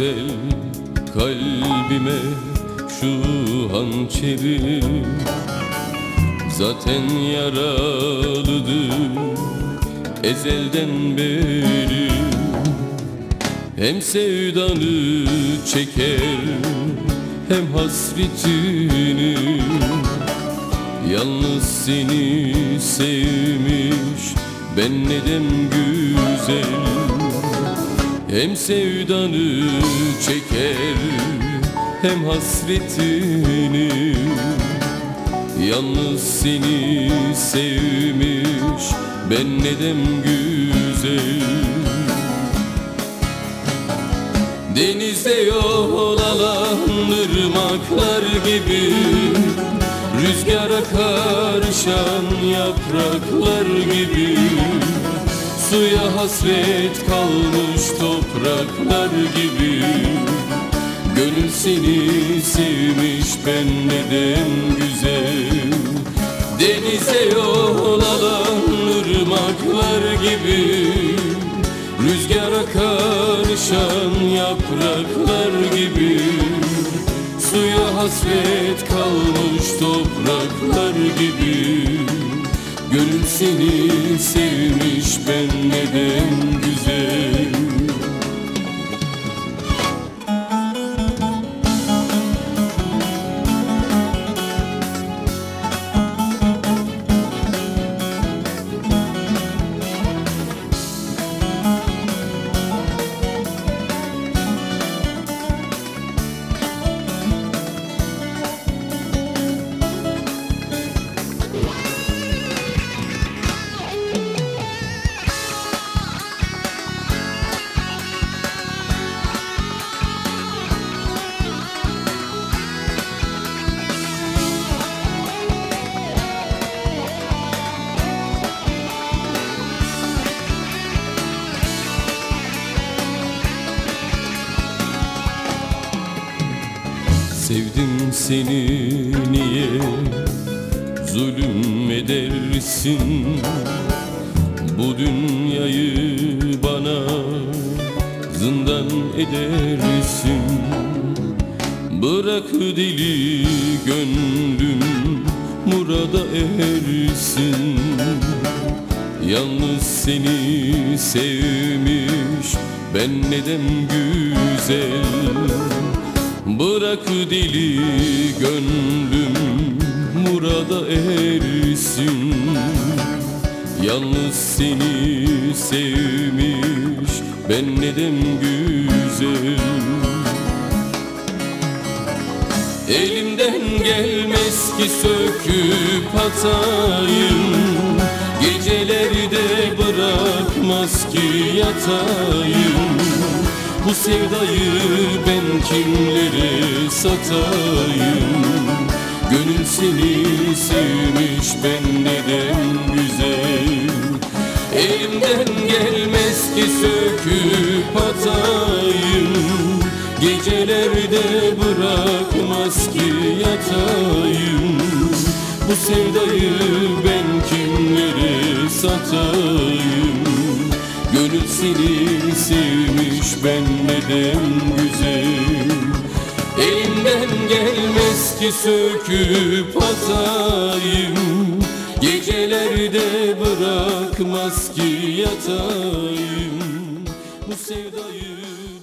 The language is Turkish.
güzel kalbime şu hançeri Zaten yaralıdır ezelden beri. Hem sevdanı çeker hem hasretini. Yalnız seni sevmiş ben neden güzel Hem sevdanı çeker hem hasretini. Yalnız seni sevmiş ben neden güzel? Denizde yol alan ırmaklar gibi Rüzgara karışan yapraklar gibi Suya hasret kalmış topraklar gibi. Gönül seni sevmiş ben neden güzel? Denize yol alan ırmaklar gibi. Rüzgara karışan yapraklar gibi. Suya hasret kalmış topraklar gibi. Gönül seni sevmiş Sevdim seni niye zulüm edersin? Bu dünyayı bana zindan edersin. Bırak deli gönlüm murada ersin. Yalnız seni sevmiş ben neden güzel Bırak dili gönlüm murada ersin Yalnız seni sevmiş ben neden güzel Elimden gelmez ki söküp atayım. Geceleri de bırakmaz ki yatayım. Bu sevdayı ben kimlere satayım. Gönül seni sevmiş ben neden güzel? Elimden gelmez ki söküp atayım. Gecelerde bırakmaz ki yatayım. Bu sevdayı ben kimlere satayım? Gönül seni sevmiş ben neden güzel gelmez ki söküp atayım Gecelerde bırakmaz ki yatayım. Bu sevdayı